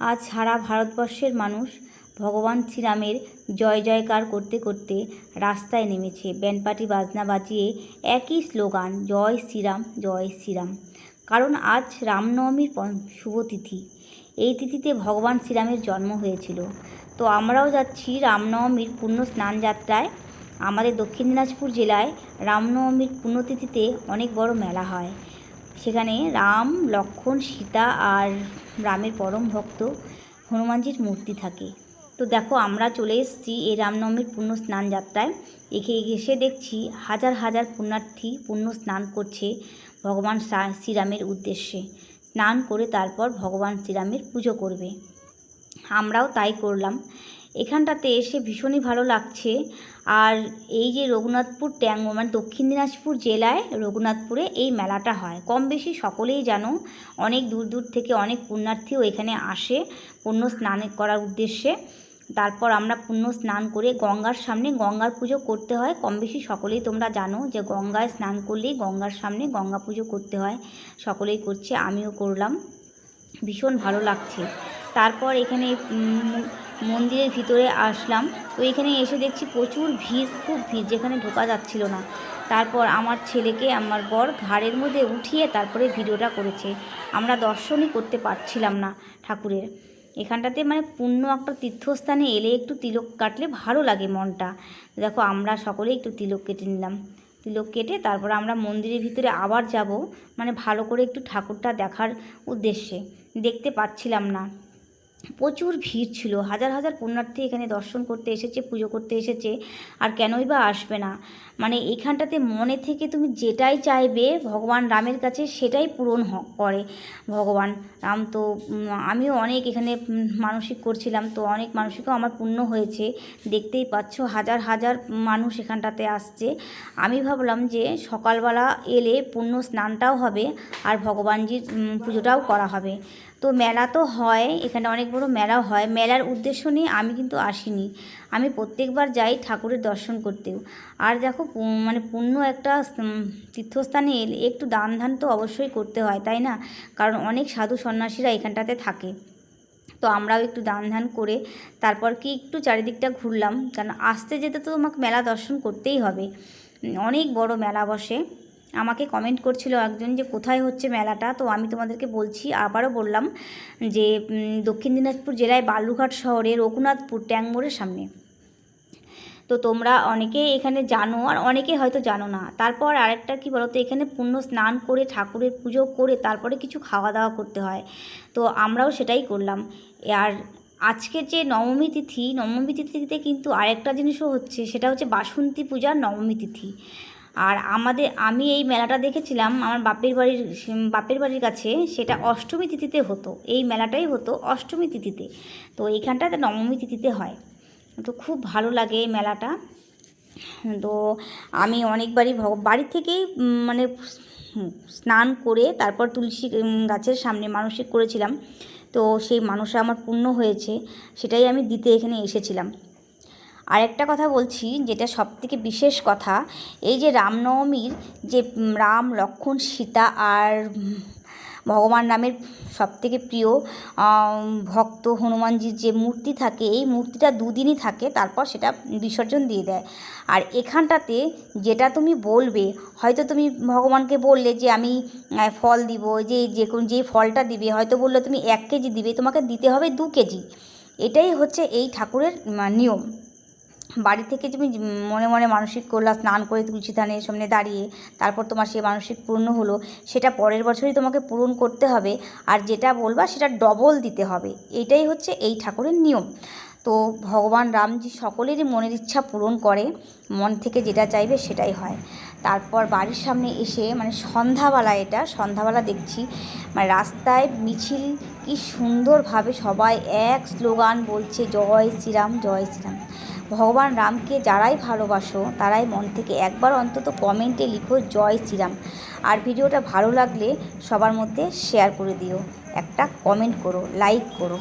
আজ সারা ভারতবর্ষের মানুষ ভগবান শ্রীরামের জয় জয়কার করতে করতে রাস্তায় নেমেছে। ব্যান্ডপাটি বাজনা বাজিয়ে একই স্লোগান, জয় শ্রীরাম জয় শ্রীরাম। কারণ আজ রামনবমীর শুভ তিথি। এই তিথিতে ভগবান শ্রীরামের জন্ম হয়েছিল। তো আমরাও যাচ্ছি রামনবমীর পূর্ণ স্নান যাত্রায়। আমাদের দক্ষিণ দিনাজপুর জেলায় রামনবমীর পুণ্যতিথিতে অনেক বড় মেলা হয়। সেখানে রাম লক্ষ্মণ সীতা আর রামের পরম ভক্ত হনুমানজির মূর্তি থাকে। তো দেখো, আমরা চলে এসেছি এই রামনবমীর পুণ্য স্নান যাত্রায়। এখে এসে দেখছি হাজার হাজার পুণ্যার্থী পুণ্য স্নান করছে ভগবান শ্রীরামের উদ্দেশ্যে। স্নান করে তারপর ভগবান শ্রীরামের পুজো করবে। আমরাও তাই করলাম। এখানটাতে এসে ভীষণই ভালো লাগছে। আর এই যে রঘুনাথপুর ট্যাঙ্গ মানে দক্ষিণ দিনাজপুর জেলায় রঘুনাথপুরে এই মেলাটা হয়। কম বেশি সকলেই জানো, অনেক দূর দূর থেকে অনেক পুণ্যার্থীও এখানে আসে পুণ্য স্নান করার উদ্দেশ্যে। তারপর আমরা পুণ্য স্নান করে গঙ্গার সামনে গঙ্গার পুজো করতে হয়। কম বেশি সকলেই তোমরা জানো যে গঙ্গায় স্নান করলেই গঙ্গার সামনে গঙ্গা পুজো করতে হয়। সকলেই করছে, আমিও করলাম। ভীষণ ভালো লাগছে। তারপর এখানে মন্দিরের ভিতরে আসলাম। তো এখানে এসে দেখছি প্রচুর ভিড়, খুব ভিড়, যেখানে ঢোকা যাচ্ছিল না। তারপর আমার ছেলেকে, আমার বর ঘাড়ের মধ্যে উঠিয়ে তারপরে ভিডিওটা করেছে। আমরা দর্শনই করতে পারছিলাম না ঠাকুরের। এখানটাতে মানে পূর্ণ একটা তীর্থস্থানে এলে একটু তিলক কাটলে ভালো লাগে মনটা। দেখো, আমরা সকলেই একটু তিলক কেটে নিলাম। তিলক কেটে তারপর আমরা মন্দিরের ভিতরে আবার যাব মানে ভালো করে একটু ঠাকুরটা দেখার উদ্দেশ্যে। দেখতে পাচ্ছিলাম না। প্রচুর ভিড় ছিল, হাজার হাজার পুণ্যার্থী এখানে দর্শন করতে এসেছে, পুজো করতে এসেছে, আর কেনই বা আসবে না? মানে এখানটাতে মনে থেকে তুমি যেটাই চাইবে, ভগবান রামের কাছে সেটাই পূরণ করে। ভগবান রাম তো আমিও অনেক এখানে মানসিক করছিলাম, তো অনেক মানসিকও আমার পূর্ণ হয়েছে। দেখতেই পাচ্ছ, হাজার হাজার মানুষ এখানটাতে আসছে। আমি ভাবলাম যে সকালবেলা এলে পুণ্য স্নানটাও হবে, আর ভগবানজির পুজোটাও করা হবে। তো মেলা তো হয়, এখানে অনেক বড় মেলা হয়। মেলার উদ্দেশ্য নিয়ে আমি কিন্তু আসিনি। আমি প্রত্যেকবার যাই ঠাকুরের দর্শন করতেও। আর দেখো মানে পূর্ণ একটা তীর্থস্থানে এলে একটু দান ধান তো অবশ্যই করতে হয়, তাই না? কারণ অনেক সাধু সন্ন্যাসীরা এখানটাতে থাকে। তো আমরাও একটু দান ধান করে তারপর কি একটু চারিদিকটা ঘুরলাম। কারণ আসতে যেতে তো তোমাকে মেলা দর্শন করতেই হবে। অনেক বড় মেলা বসে। আমাকে কমেন্ট করছিল একজন যে, কোথায় হচ্ছে মেলাটা? তো আমি তোমাদেরকে বলছি, আবারও বললাম যে দক্ষিণ দিনাজপুর জেলায় বালুঘাট শহরে রঘুনাথপুর ট্যাংমোড়ের সামনে। তো তোমরা অনেকে এখানে জানো, আর অনেকে হয়তো জানো না। তারপর আরেকটা কি বলতো, এখানে পুণ্য স্নান করে, ঠাকুরের পুজো করে, তারপরে কিছু খাওয়া দাওয়া করতে হয়। তো আমরাও সেটাই করলাম। আর আজকে যে নবমী তিথি, নবমী তিথিতে কিন্তু আরেকটা জিনিসও হচ্ছে, সেটা হচ্ছে বাসন্তী পূজার নবমী তিথি। আর আমাদের, আমি এই মেলাটা দেখেছিলাম, আমার বাপের বাড়ির বাপের বাড়ির কাছে, সেটা অষ্টমী তিথিতে হতো। এই মেলাটাই হতো অষ্টমী তিথিতে। তো এইখানটাতে নবমী তিথিতে হয়। তো খুব ভালো লাগে এই মেলাটা। তো আমি অনেকবারই বাড়ি থেকেই মানে স্নান করে, তারপর তুলসী গাছের সামনে মানসিক করেছিলাম। তো সেই মানুষটা আমার পূর্ণ হয়েছে, সেটাই আমি দিতে এখানে এসেছিলাম। আরেকটা কথা বলছি, যেটা সবথেকে বিশেষ কথা, এই যে রামনবমীর যে রাম লক্ষ্মণ সীতা আর ভগবান রামের সবথেকে প্রিয় ভক্ত হনুমানজির যে মূর্তি থাকে, এই মূর্তিটা দুদিনই থাকে, তারপর সেটা বিসর্জন দিয়ে দেয়। আর এখানটাতে যেটা তুমি বলবে, হয়তো তুমি ভগবানকে বললে যে আমি ফল দিব, যে যে কোন যেই ফলটা দিবে, হয়তো বললে তুমি এক কেজি দিবে, তোমাকে দিতে হবে দু কেজি। এটাই হচ্ছে এই ঠাকুরের নিয়ম। বাড়ি থেকে তুমি মনে মনে মানসিক করলা স্নান করে তুলসী ধানের সামনে দাঁড়িয়ে তারপর তোমার সেই মানসিক পূর্ণ হলো, সেটা পরের বছরই তোমাকে পূরণ করতে হবে। আর যেটা বলবা সেটা ডবল দিতে হবে। এটাই হচ্ছে এই ঠাকুরের নিয়ম। তো ভগবান রামজি সকলেরই মনের ইচ্ছা পূরণ করে, মন থেকে যেটা চাইবে সেটাই হয়। তারপর বাড়ির সামনে এসে মানে সন্ধ্যাবেলা এটা, সন্ধ্যাবেলা দেখছি মানে রাস্তায় মিছিল, কি সুন্দরভাবে সবাই এক স্লোগান বলছে, জয় শ্রীরাম জয় শ্রীরাম। ভগবান রামকে যারাই ভালোবাসো, তারাই মন থেকে একবার অন্তত কমেন্টে লিখো, জয় শ্রীরাম। আর ভিডিওটা ভালো লাগলে সবার মধ্যে শেয়ার করে দিও। একটা কমেন্ট করো লাইক করো।